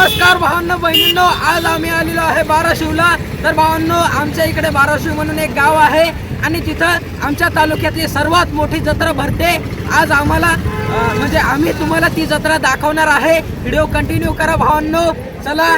नमस्कार भावांनो बहिणींनो आज आम्ही आलेलो आहे बाराशिवला. तर भावांनो आमच्या इकडे बाराशिव म्हणून एक गाव आहे आणि तिथं आमच्या तालुक्यातली सर्वात मोठी जत्रा भरते. आज आम्हाला म्हणजे आम्ही तुम्हाला ती जत्रा दाखवणार आहे. व्हिडिओ कंटिन्यू करा भावांनो. चला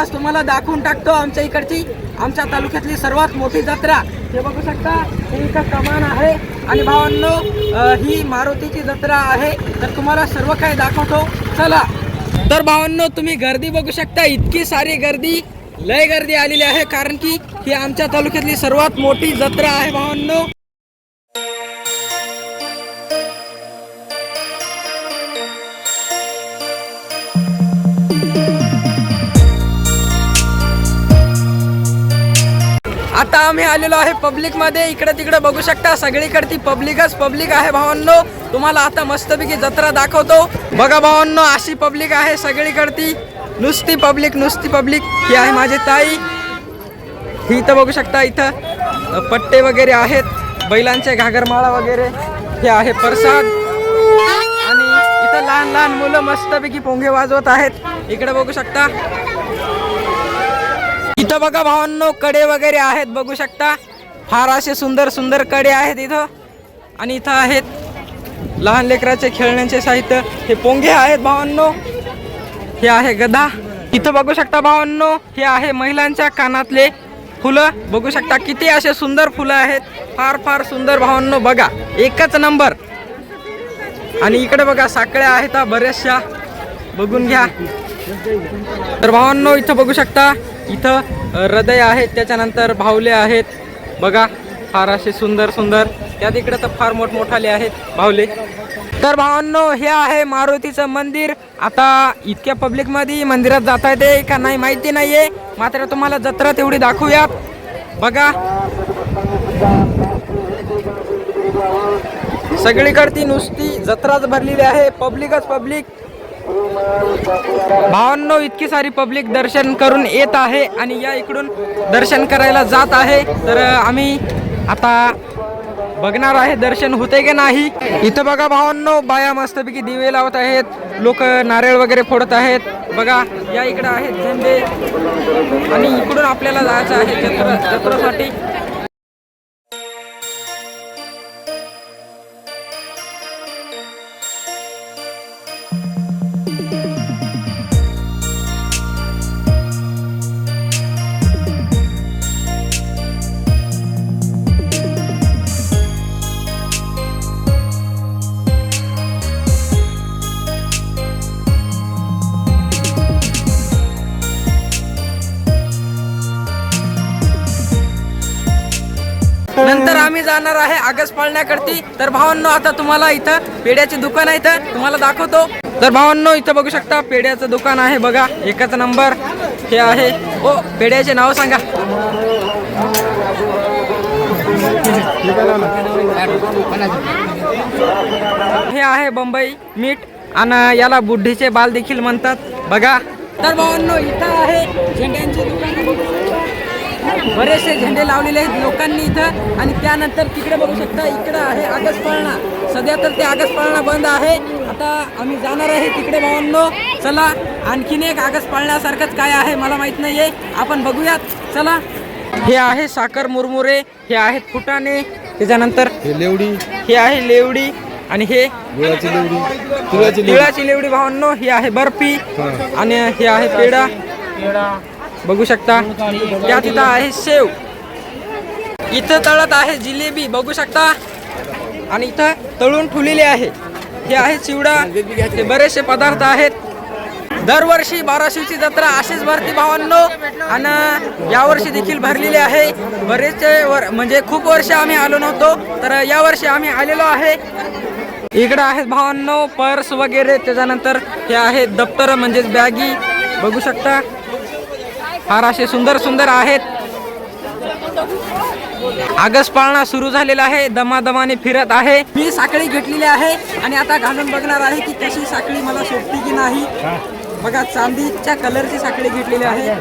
आज तुम्हाला दाखवून टाकतो आमच्या इकडची आमच्या तालुक्यातली सर्वात मोठी जत्रा. हे बघू शकता हे इथं कमान आहे. आणि भावांनो ही मारुतीची जत्रा आहे. तर तुम्हाला सर्व काही दाखवतो. चला. तर भावांनो तुम्ही गर्दी बघू शकता. इतकी सारी गर्दी लय गर्दी आलेली आहे कारण की ही आमच्या तालुक्यातली सर्वात मोठी जत्रा आहे भावांनो. आम्ही आलेलो आहे पब्लिकमध्ये. इकडे तिकडे बघू शकता सगळीकडती पब्लिकच पब्लिक आहे भावांनो. तुम्हाला आता मस्तपैकी जत्रा दाखवतो. बघा भावांनो अशी पब्लिक आहे सगळीकडती. नुसती पब्लिक नुसती पब्लिक ही आहे माझी ताई. ही इथं बघू शकता इथं पट्टे वगैरे आहेत. बैलांचे घागरमाळा वगैरे. हे आहे प्रसाद. आणि इथं लहान लहान मुलं मस्तपैकी पोंगे वाजवत आहेत. इकडे बघू शकता. इथं बघा भावांनो कडे वगैरे आहेत बघू शकता. फार असे सुंदर सुंदरकडे आहेत इथं. आणि इथं आहेत लहान लेकराचे खेळण्याचे साहित्य. हे पोंगे आहेत भावांनो. हे आहे गदा. इथं बघू शकता भावांनो हे आहे महिलांच्या कानातले फुलं. बघू शकता किती असे सुंदर फुलं आहेत. फार फार सुंदर भावांनो बघा. एकच नंबर. आणि इकडे बघा साखळ्या आहेत बऱ्याचशा. बघून घ्या. तर भावांनो इथं बघू शकता इथं हृदय आहेत त्याच्यानंतर भावले आहेत. बघा फार असे सुंदर सुंदर. त्या तिकडे तर फार मोठमोठाले आहेत भावले तर भावांनो हे आहे मारुतीचं मंदिर. आता इतक्या पब्लिकमध्ये मंदिरात जाता येते का नाही माहिती नाही आहे मात्र तुम्हाला जत्रा तेवढी दाखवूयात. बघा. सगळीकडची नुसती जत्राच भरलेली आहे. पब्लिकच पब्लिक भावांनो इतकी सारी पब्लिक दर्शन करून येत आहे आणि या इकडून दर्शन करायला जात आहे. तर आम्ही आता बघणार आहे दर्शन होते की नाही. इथं बघा भावांनो बाया मस्तपैकी दिवे लावत आहेत. लोक नारळ वगैरे फोडत आहेत. बघा या इकडे आहेत झेंडे. आणि इकडून आपल्याला जायचं आहे जत्रा जत्रासाठी. आम्ही जाणार आहे आगस पाळण्याकरती. तर भावांनो आता तुम्हाला इथं पेड्याचे दुकान आहे इथं. तुम्हाला दाखवतो. तर भावांनो इथं बघू शकता पेड्याचं दुकान आहे बघा. एकच नंबर. हे आहे. ओ पेड्याचे नाव सांगा. हे आहे बंबई मीठ. आणि याला बुद्धीचे बाल देखील म्हणतात. बघा. तर भावांनो इथं आहे झेंड्यांचे दुकान बरेचसे झेंडे लावलेले आहेत लोकांनी इथं. आणि त्यानंतर तिकडे बघू शकता इकडे आहे आगस पाळणा सध्या तर ते आगस पाळणा बंद आहे. आता आम्ही जाणार आहे तिकडे भावांनो. चला आणखीन एक आगस पाळण्यासारखंच काय आहे मला माहीत नाहीये. आपण बघूयात. चला. हे आहे साखर मुरमुरे हे आहेत फुटाणे त्याच्यानंतर हे लेवडी. हे आहे लेवडी आणि हे गुळाची लेवडी. तिळाची लेवडी. तिळाची लेवडी भावांनो ही आहे बर्फी आणि हे आहे पेढा. बघू शकता. त्या तिथं आहे शेव. इथं तळत आहे जिलेबी बघू शकता. आणि इथं तळून ठुलेले आहे. हे आहे चिवडा. हे बरेचसे पदार्थ आहेत. दरवर्षी बाराशेची जत्रा अशीच भरती भावांनो. आणि यावर्षी देखील भरलेली आहे. बरेचसे वर म्हणजे खूप वर्ष आम्ही आलो नव्हतो तर यावर्षी आम्ही आलेलो आहे. इकडं आहेत भावांनो पर्स वगैरे. त्याच्यानंतर हे आहे दप्तर म्हणजेच बॅगी. बघू शकता. फार असे सुंदर सुंदर आहेत. आगस पाळणा सुरू झालेला आहे दमादमाने फिरत आहे. मी साखळी घेतलेली आहे आणि आता घालून बघणार आहे की कशी साखळी मला सोडती की नाही. बघा चांदीच्या कलरची साखळी घेतलेली आहे.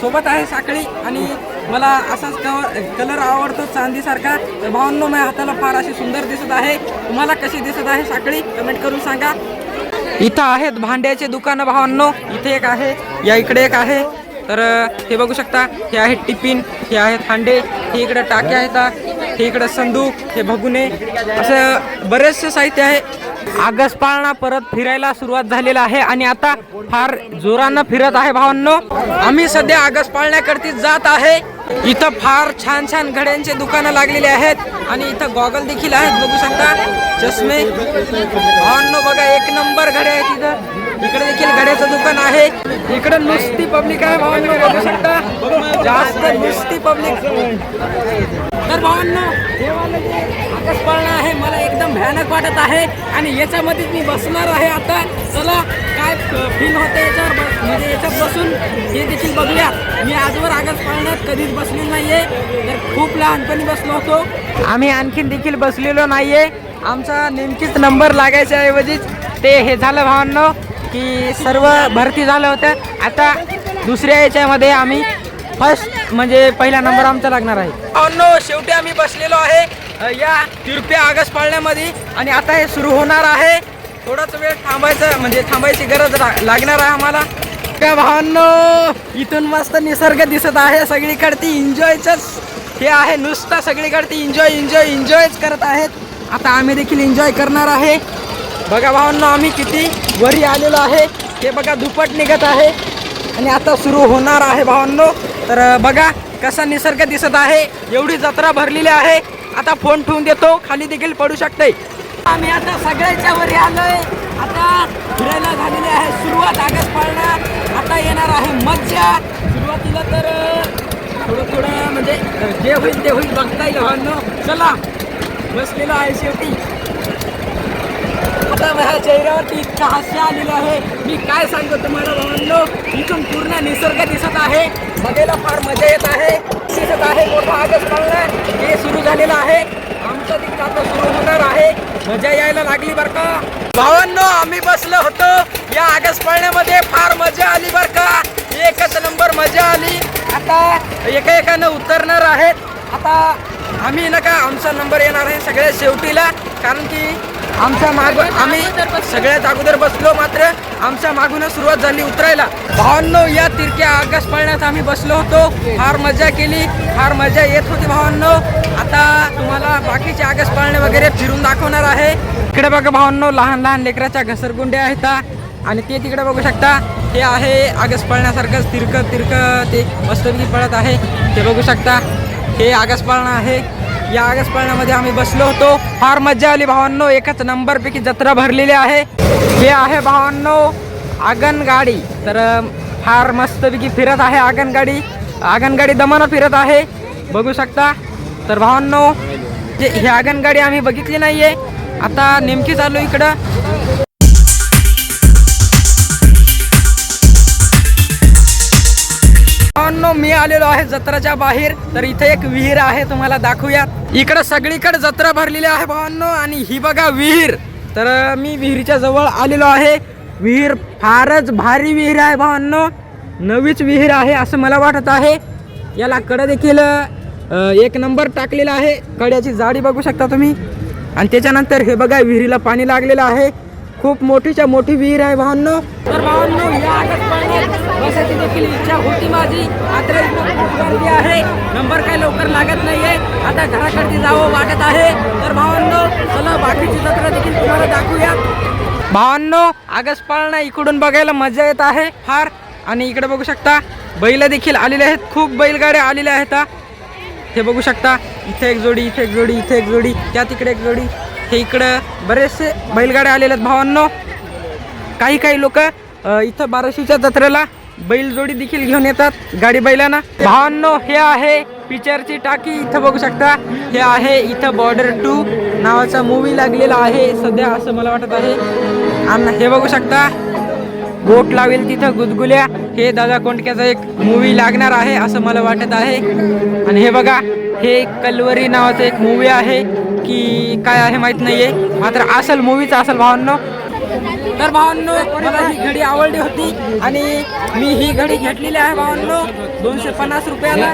सोबत आहे साखळी आणि मला असाच कवर कलर आवडतो चांदीसारखा. तर भावांनो माझ्या हाताला फार अशी सुंदर दिसत आहे. तुम्हाला कशी दिसत आहे साखळी? कमेंट करून सांगा. इथं आहेत भांड्याचे दुकानं भावांनो. इथे एक आहे या इकडे एक आहे. तर हे बघू शकता हे आहेत टिफिन हे आहेत हांडे हे इकडे टाके आहेत. हे इकडे संदूक हे भगुने. असं बरेचसे साहित्य आहे. आगस पाळणा परत फिरायला सुरुवात झालेला आहे आणि आता फार जोरानं फिरत आहे भावांनो. आम्ही सध्या आगस पाळण्याकरती जात आहे. इथं फार छान छान घड्यांचे दुकानं लागलेले आहेत आणि इथं गॉगल देखील आहेत. बघू शकता चष्मे. भावांनो बघा एक नंबर घड्या आहेत इथं. इकडे देखील घड्याचं दुकान आहे. इकडे नुसती पब्लिक आहे भावांनो बघू शकता. जास्त नुसती पब्लिक. तर भावांनो हे वालं जे आकाश पाळणं आहे मला एकदम भयानक वाटत आहे. आणि याच्यामध्येच मी बसणार आहे आता. चला काय फील होतं याच्यावर म्हणजे याच्यात बसून हे देखील बघूया. मी आजवर आकाश पाळण्यात कधीच नाही आहे तर खूप लहानपणी बसलो होतो. आम्ही आणखीन देखील बसलेलो नाहीये. आमचा नेमकीच नंबर लागायच्या ऐवजीच ते हे झालं भावांनो की सर्व भरती झालं होतं. आता दुसऱ्या याच्यामध्ये आम्ही फर्स्ट म्हणजे पहिला नंबर आमचा लागणार आहे. नो शेवटी आम्ही बसलेलो आहे अ, या तिरप्या आगस पाळण्यामध्ये. आणि आता हे सुरू होणार आहे. थोडाच वेळ थांबायचं म्हणजे थांबायची गरज लागणार आहे आम्हाला. त्या भावांनो इथून मस्त निसर्ग दिसत आहे सगळीकडती. एन्जॉयच हे आहे नुसता सगळीकडती एन्जॉय एन्जॉय एन्जॉयच करत आहेत. आता आम्ही देखील एन्जॉय करणार आहे. बघा भावांनो आम्ही किती वरी आलेलो आहे. हे बघा दुपट निघत आहे. आणि आता सुरू होणार आहे भावांनो. तर बघा कसा निसर्ग दिसत आहे. एवढी जत्रा भरलेली आहे. आता फोन ठेवून देतो. खाली देखील पडू शकते. आम्ही आता सगळ्याच्या वर आलोय. आता फिरायला झालेली आहे. सुरुवात आगस पाळणार. आता येणार आहे मज्जा. सुरुवातीला तर थोडं थोडं म्हणजे जे होईल ते होईल बघता येईल भावांनो. चला. बसलेलो आहे शेवटी. आता माझ्या चेहऱ्यावरती इतका हास्य आलेलं आहे. मी काय सांगतो तुम्हाला भावांनो? इथून पूर्ण निसर्ग दिसत आहे. बघायला फार मजा येत आहे. दिसत आहे मोठा आगस पाळणार हे सुरू झालेलं आहे. आमचं तिथं आता सुरू होणार आहे. मजा यायला लागली बरं का? भावांनो आम्ही बसलो होतो. या आगस पाळण्यामध्ये फार मजा आली बरं का? एकच नंबर मजा आली. आता एका एकानं उतरणार आहेत. आता आम्ही नका आमचा नंबर येणार आहे सगळ्या शेवटीला. कारण की आमच्या माग आम्ही सगळ्यात अगोदर बसलो मात्र आमच्या मागून सुरुवात झाली उतरायला. भावांनो या तिरक्या आकाश पाळण्यात आम्ही बसलो होतो. फार मजा केली. फार मजा येत होती भावांनो. आता तुम्हाला बाकीचे आकाश पाळणे वगैरे फिरून दाखवणार आहे. इकडे बघा भावांनो लहान लहान लेकराच्या घसरगुंड्या आहेत. आणि ते तिकडे बघू शकता. हे आहे आगस पळण्यासारखं तिरकं तिरकं ते मस्तपैकी पळत आहे. ते बघू शकता. हे आगस पाळणं आहे. या आगस आम्ही बसलो होतो. फार मज्जा आली भावांनो. एकच नंबरपैकी जत्रा भरलेली आहे. हे आहे भावांनो आगनगाडी. तर फार मस्तपैकी फिरत आहे आगनगाडी. आगनगाडी दमानं फिरत आहे. बघू शकता. तर भावांनो जे ही आगनगाडी आम्ही बघितली नाहीये. आता नेमकी चालू इकडं. मित्रांनो मी आलेलो आहे जत्राच्या बाहेर. तर इथे एक विहीर आहे तुम्हाला दाखवूयात. इकडं सगळीकडे जत्रा भरलेली आहे भावांनो आणि ही बघा विहीर. तर मी विहिरीच्या जवळ आलेलो आहे. विहीर फारच भारी विहीर आहे भावांनो. नवीच विहीर आहे असं मला वाटत आहे. याला कडं देखील एक नंबर टाकलेला आहे. कड्याची जाडी बघू शकता तुम्ही. आणि त्याच्यानंतर हे बघा विहिरीला पाणी लागलेलं आहे. खूप मोठीच्या मोठी विहीर आहे भावांनो. तर भावांनो या आगत बसायची देखील इच्छा होती माझी. मात्र खूप गर्दी आहे. नंबर काय लवकर लागत नाहीये. आता घराकडे जावं वाटत आहे. तर भावांनो चला बाकीची जत्रा देखील तुम्हाला दाखवूया. भावांनो आगस पाळणा इकडून बघायला मजा येत आहे फार. आणि इकडे बघू शकता बैल देखील आलेले आहेत. खूप बैलगाड्या आलेल्या आहेत हे बघू शकता इथे एक जोडी इथे एक जोडी इथे एक जोडी त्या तिकडे एक जोडी. हे इकडं बरेचसे बैलगाड्या आलेले आहेत भावांनो. काही काही लोक इथं बाराशीच्या जत्रेला बैलजोडी देखील घेऊन येतात गाडी बैलांना. भावांनो हे आहे पिक्चरची टाकी इथं बघू शकता. हे आहे इथं बॉर्डर टू नावाचा मूवी लागलेला आहे. सध्या असं मला वाटत आहे. आणि हे बघू शकता. बोट लावेल तिथं गुदगुल्या. हे दादा कोंडक्याचा एक मूवी लागणार आहे असं मला वाटत आहे. आणि हे बघा हे कलवरी नावाचं एक मूवी आहे की काय आहे माहीत नाहीये. मात्र असल मूवीच असेल भावांनो. तर भावांनो मला ही घडी आवडली होती आणि मी ही घडी घेतलेली आहे भावांनो. दोनशे पन्नास रुपयाला.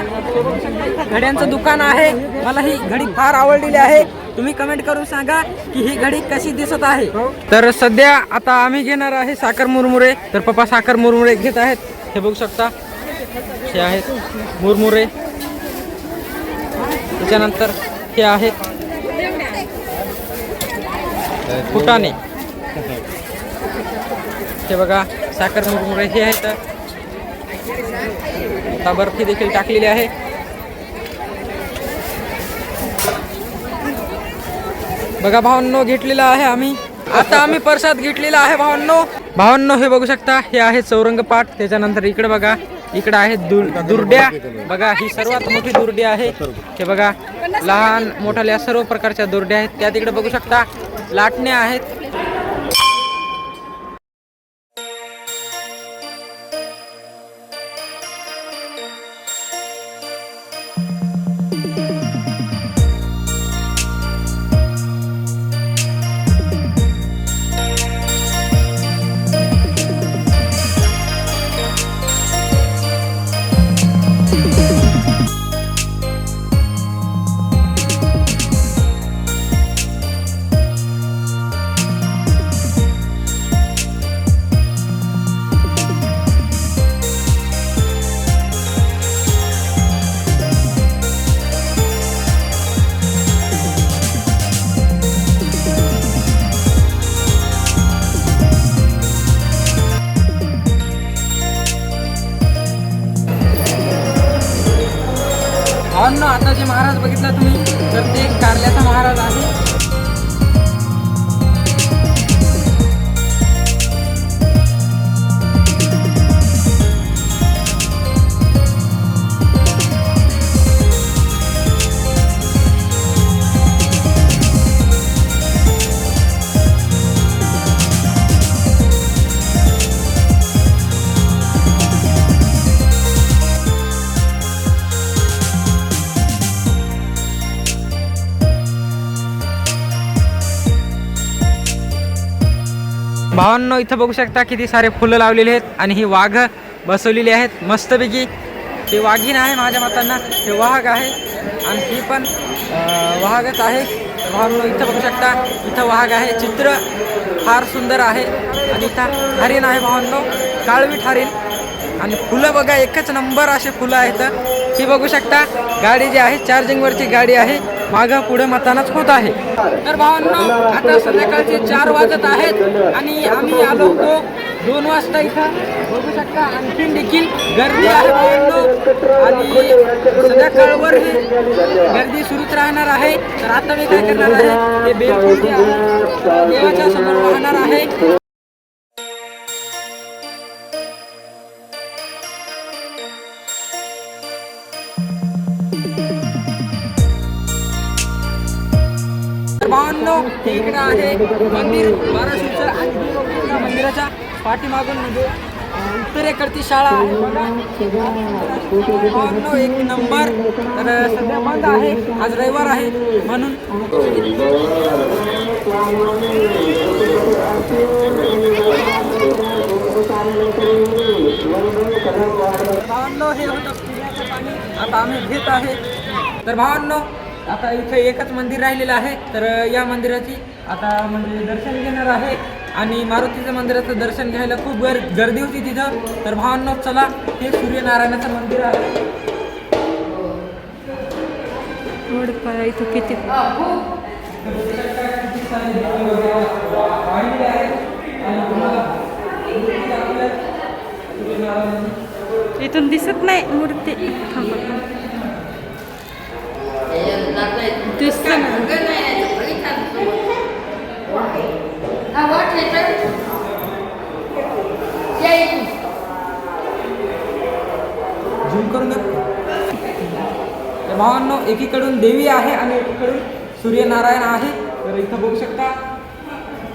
घड्यांचं दुकान आहे. मला ही घडी फार आवडलेली आहे. तुम्ही कमेंट करून सांगा की ही घडी कशी दिसत आहे. तर सध्या आता आम्ही घेणार आहे साखर मुरमुरे. तर पप्पा साखर मुरमुरे घेत आहेत. हे बघू शकता. हे आहेत मुरमुरे. त्याच्यानंतर हे आहेत फुटाणे. हे बघा साखर मुरमुरे हे आहेत. आता बर्फी देखील टाकलेली आहे. बघा भावांनो घेतलेला आहे आम्ही. आता आम्ही प्रसाद घेतलेला आहे भावांनो. भावांनो हे बघू शकता हे आहे चौरंग पाठ त्याच्यानंतर इकडे बघा. इकडे आहेत दुर दुर्ड्या. बघा ही सर्वात मोठी दुर्डी आहे. हे बघा लहान मोठ्या सर्व प्रकारच्या दुर्ड्या आहेत. त्या तिकडे बघू शकता. लाटण्या आहेत. बघितला तुम्ही तर ते कारल्याचा महाराज आहे भावांनो इथं बघू शकता किती सारे फुलं लावलेली आहेत आणि ही वाघ बसवलेली आहेत. मस्तपैकी ही वाघीण आहे माझ्या मतांना. हे वाघ आहे आणि ही पण वाघच आहे. भावांनो इथं बघू शकता. इथं वाघ आहे. चित्र फार सुंदर आहे. आणि इथं हरिण आहे भावांनो काळवीट हरिण आणि फुलं बघा एकच नंबर असे फुलं आहेत. ही बघू शकता गाडी जी आहे चार्जिंगवरची गाडी आहे. मागं पुढे मतानाच होत आहे. तर भावांनो आता संध्याकाळचे चार वाजत आहेत आणि आम्ही आलो होतो दोन वाजता इथं. बघू शकता आणखीन देखील गर्दी आहे आणि संध्याकाळवर ही गर्दी सुरूच राहणार आहे. तर आता मी काय करणार आहे? ते बेलपूर देवाच्या समोर राहणार आहे. बावन्न भावांनो हे इकडं आहे मंदिर बाराशेचं आणि मंदिराच्या पाठीमागून म्हणजे उत्तरेकडची शाळा आहे. बघा. एक नंबर. तर सध्या बंद आहे. आज रविवार आहे. म्हणून बावन्न हे होतं पिण्याचं पाणी. आता आम्ही घेत आहे. तर भावांनो आता इथे एकच मंदिर राहिलेलं आहे तर या मंदिराची आता म्हणजे दर्शन घेणार आहे. आणि मारुतीचं मंदिराचं दर्शन घ्यायला खूप गर गर्दी होती तिथं. तर भावांनो चला हे सूर्यनारायणाचं मंदिर आहे. इथं किती. इथून दिसत नाही मूर्ती. थांबा. दिसत झूम करून द्या तर भावांनो एकीकडून देवी आहे आणि एकीकडून सूर्यनारायण आहे. तर इथं बघू शकता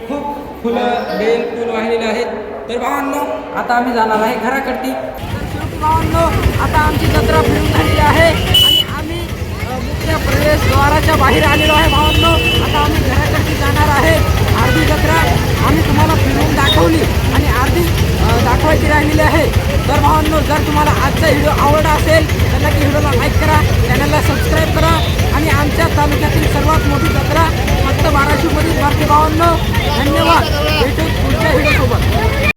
खूप फुलं बेल फुल वाहिलेले आहेत. तर भावांनो आता आम्ही जाणार आहे घराकडती. तर शेवटी भावांनो आता आमची जत्रा फिरून झालेली आहे. अ, प्रवेशद्वाराच्या बाहेर आलेलो आहे भावांनो. आता आम्ही घरासाठी जाणार आहे. अर्धी जत्रा आम्ही तुम्हाला फिरून दाखवली आणि अर्धी दाखवायची राहिलेली आहे. तर भावांनो जर तुम्हाला आजचा व्हिडिओ आवडला असेल तर नक्की व्हिडिओला लाईक करा चॅनलला सबस्क्राईब करा आणि आमच्या तालुक्यातील सर्वात मोठी जत्रा फक्त बाराशेमधील भारती भावांनो. धन्यवाद. भेटू पुढच्या व्हिडिओसोबत.